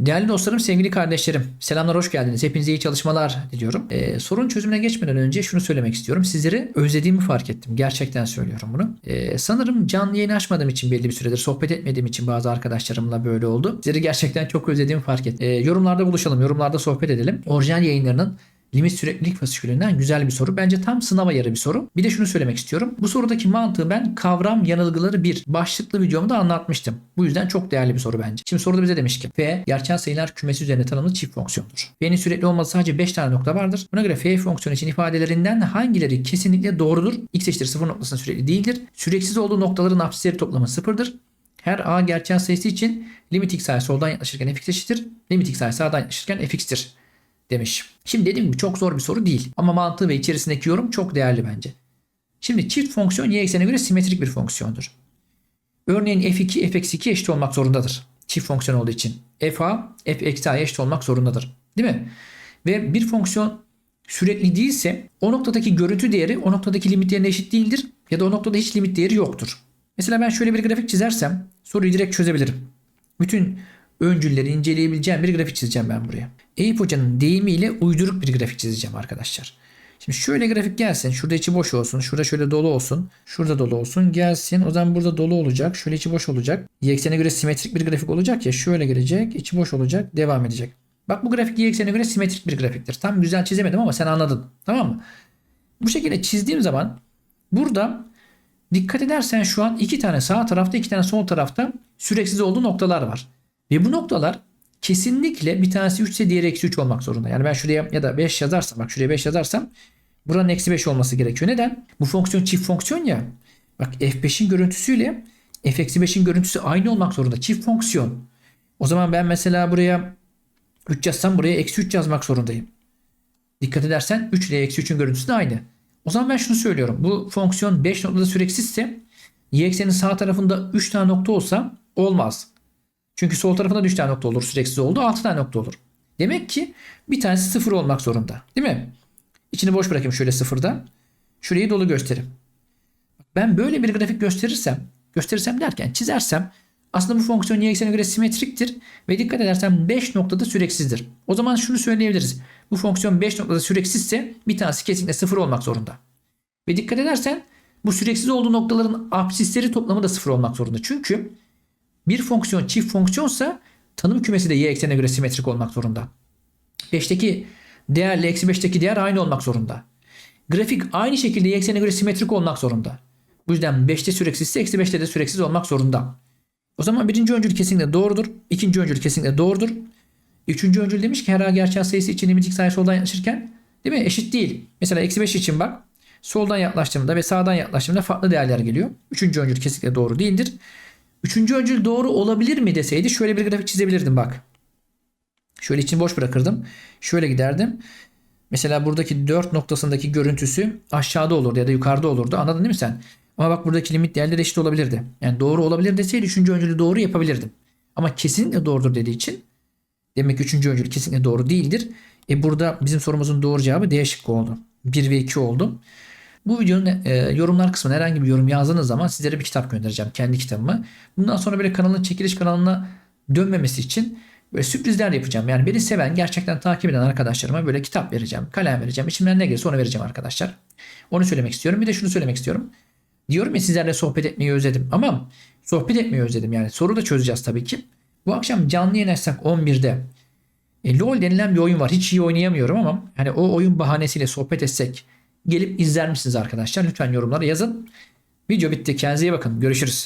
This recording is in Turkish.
Değerli dostlarım, sevgili kardeşlerim, selamlar, hoş geldiniz. Hepinize iyi çalışmalar diliyorum. Ee, sorun çözümüne geçmeden önce şunu söylemek istiyorum. Sizleri özlediğimi fark ettim. Gerçekten söylüyorum bunu. Ee, sanırım canlı yayın açmadığım için belli bir süredir, sohbet etmediğim için bazı arkadaşlarımla böyle oldu. Sizleri gerçekten çok özlediğimi fark ettim. Ee, yorumlarda buluşalım, yorumlarda sohbet edelim. Orijinal yayınlarının limit süreklilik fasikülünden güzel bir soru. Bence tam sınav ayarı bir soru. Bir de şunu söylemek istiyorum. Bu sorudaki mantığı ben kavram yanılgıları bir başlıklı videomda anlatmıştım. Bu yüzden çok değerli bir soru bence. Şimdi soruda bize demiş ki F gerçel sayılar kümesi üzerine tanımlı çift fonksiyondur. F'nin sürekli olması sadece 5 tane nokta vardır. Buna göre F fonksiyonu için ifadelerinden hangileri kesinlikle doğrudur? X eşittir 0 noktasında sürekli değildir. Süreksiz olduğu noktaların apsisleri toplamı sıfırdır. Her A gerçel sayısı için limit x sayısı soldan yaklaşırken fx eşittir. Limit x sayısı sağdan yaklaşırken fx'tir demiş. Şimdi dediğim gibi çok zor bir soru değil. Ama mantığı ve içerisindeki yorum çok değerli bence. Şimdi çift fonksiyon y eksenine göre simetrik bir fonksiyondur. Örneğin f2 f-2 eşit olmak zorundadır. Çift fonksiyon olduğu için. fa f eksi a'ya eşit olmak zorundadır. Değil mi? Ve bir fonksiyon sürekli değilse o noktadaki görüntü değeri o noktadaki limit değerine eşit değildir. Ya da o noktada hiç limit değeri yoktur. Mesela ben şöyle bir grafik çizersem soruyu direkt çözebilirim. Bütün öncülleri inceleyebileceğim bir grafik çizeceğim ben buraya. Eyüp Hoca'nın deyimiyle uyduruk bir grafik çizeceğim arkadaşlar. Şimdi şöyle grafik gelsin. Şurada içi boş olsun. Şurada şöyle dolu olsun. Şurada dolu olsun. Gelsin. O zaman burada dolu olacak. Şöyle içi boş olacak. Y eksene göre simetrik bir grafik olacak ya. Şöyle gelecek. içi boş olacak. Devam edecek. Bak bu grafik Y eksene göre simetrik bir grafiktir. Tam güzel çizemedim ama sen anladın. Tamam mı? Bu şekilde çizdiğim zaman burada dikkat edersen şu an iki tane sağ tarafta iki tane sol tarafta süreksiz olduğu noktalar var. Ve bu noktalar kesinlikle bir tanesi 3 ise diğeri eksi 3 olmak zorunda. Yani ben şuraya ya da 5 yazarsam bak şuraya 5 yazarsam buranın eksi 5 olması gerekiyor. Neden? Bu fonksiyon çift fonksiyon ya. Bak f5'in görüntüsüyle f eksi 5'in görüntüsü aynı olmak zorunda. Çift fonksiyon. O zaman ben mesela buraya 3 yazsam buraya eksi 3 yazmak zorundayım. Dikkat edersen 3 ile eksi 3'ün görüntüsü de aynı. O zaman ben şunu söylüyorum. Bu fonksiyon 5 noktada süreksizse y eksenin sağ tarafında 3 tane nokta olsa olmaz. Çünkü sol tarafında da 3 tane nokta olur. Süreksiz oldu. 6 tane nokta olur. Demek ki bir tanesi 0 olmak zorunda. Değil mi? İçini boş bırakayım şöyle sıfırda. Şurayı dolu göstereyim. Ben böyle bir grafik gösterirsem, gösterirsem derken çizersem aslında bu fonksiyon y eksenine göre simetriktir ve dikkat edersen 5 noktada süreksizdir. O zaman şunu söyleyebiliriz. Bu fonksiyon 5 noktada süreksizse bir tanesi kesinlikle 0 olmak zorunda. Ve dikkat edersen bu süreksiz olduğu noktaların absisleri toplamı da 0 olmak zorunda. Çünkü bir fonksiyon çift fonksiyonsa tanım kümesi de y eksenine göre simetrik olmak zorunda. 5'teki değerle eksi 5'teki değer aynı olmak zorunda. Grafik aynı şekilde y eksenine göre simetrik olmak zorunda. Bu yüzden 5'te süreksizse eksi 5'te de süreksiz olmak zorunda. O zaman birinci öncül kesinlikle doğrudur. ikinci öncül kesinlikle doğrudur. Üçüncü öncül demiş ki her gerçel sayısı için limit x sayısı soldan yaklaşırken değil mi? Eşit değil. Mesela eksi 5 için bak. Soldan yaklaştığımda ve sağdan yaklaştığımda farklı değerler geliyor. Üçüncü öncül kesinlikle doğru değildir. Üçüncü öncül doğru olabilir mi deseydi şöyle bir grafik çizebilirdim bak. Şöyle için boş bırakırdım. Şöyle giderdim. Mesela buradaki 4 noktasındaki görüntüsü aşağıda olurdu ya da yukarıda olurdu. Anladın değil mi sen? Ama bak buradaki limit değerleri eşit olabilirdi. Yani doğru olabilir deseydi üçüncü öncülü doğru yapabilirdim. Ama kesinlikle doğrudur dediği için demek ki üçüncü öncül kesinlikle doğru değildir. E burada bizim sorumuzun doğru cevabı D şıkkı oldu. 1 ve 2 oldu. Bu videonun e, yorumlar kısmına herhangi bir yorum yazdığınız zaman sizlere bir kitap göndereceğim. Kendi kitabımı. Bundan sonra böyle kanalın çekiliş kanalına dönmemesi için böyle sürprizler yapacağım. Yani beni seven, gerçekten takip eden arkadaşlarıma böyle kitap vereceğim, kalem vereceğim. İçimden ne gelirse onu vereceğim arkadaşlar. Onu söylemek istiyorum. Bir de şunu söylemek istiyorum. Diyorum ya sizlerle sohbet etmeyi özledim. Ama sohbet etmeyi özledim yani. Soru da çözeceğiz tabii ki. Bu akşam canlı yayın açsak 11'de. E, LoL denilen bir oyun var. Hiç iyi oynayamıyorum ama hani o oyun bahanesiyle sohbet etsek gelip izler misiniz arkadaşlar? Lütfen yorumlara yazın. Video bitti. Kendinize iyi bakın. Görüşürüz.